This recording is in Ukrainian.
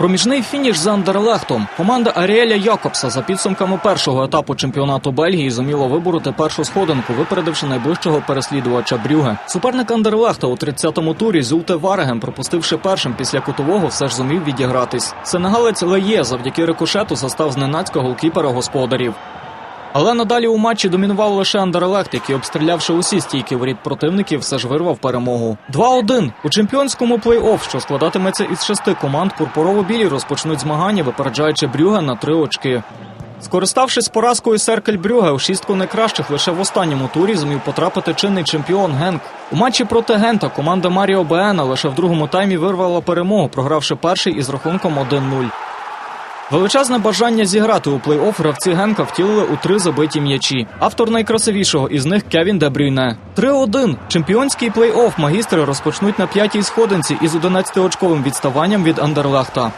Проміжний фініш за Андерлехтом. Команда Аріеля Якобса за підсумками першого етапу чемпіонату Бельгії зуміла вибороти першу сходинку, випередивши найближчого переслідувача Брюге. Суперник Андерлехта у 30-му турі Зюлте Варгем пропустивши першим після кутового, все ж зумів відігратись. Сенегалець Леє завдяки рикошету застав зненацька голкіпера господарів. Але надалі у матчі домінував лише Андерлехт, який, обстрілявши усі стійки воріт противників, все ж вирвав перемогу. 2-1. у чемпіонському плей-офф, що складатиметься із шести команд, пурпурово-білі розпочнуть змагання, випереджаючи Брюге на три очки. Скориставшись поразкою Серкель Брюге у шістку найкращих лише в останньому турі зумів потрапити чинний чемпіон Генк. У матчі проти Гента команда Маріо Беена лише в другому таймі вирвала перемогу, програвши перший із рахунком 1-0. Величезне бажання зіграти у плей-офф гравці Генка втілили у три забиті м'ячі. Автор найкрасивішого із них Кевін Дебрюйне. 3-1. Чемпіонський плей-офф магістри розпочнуть на п'ятій сходинці із 11-очковим відставанням від Андерлехта.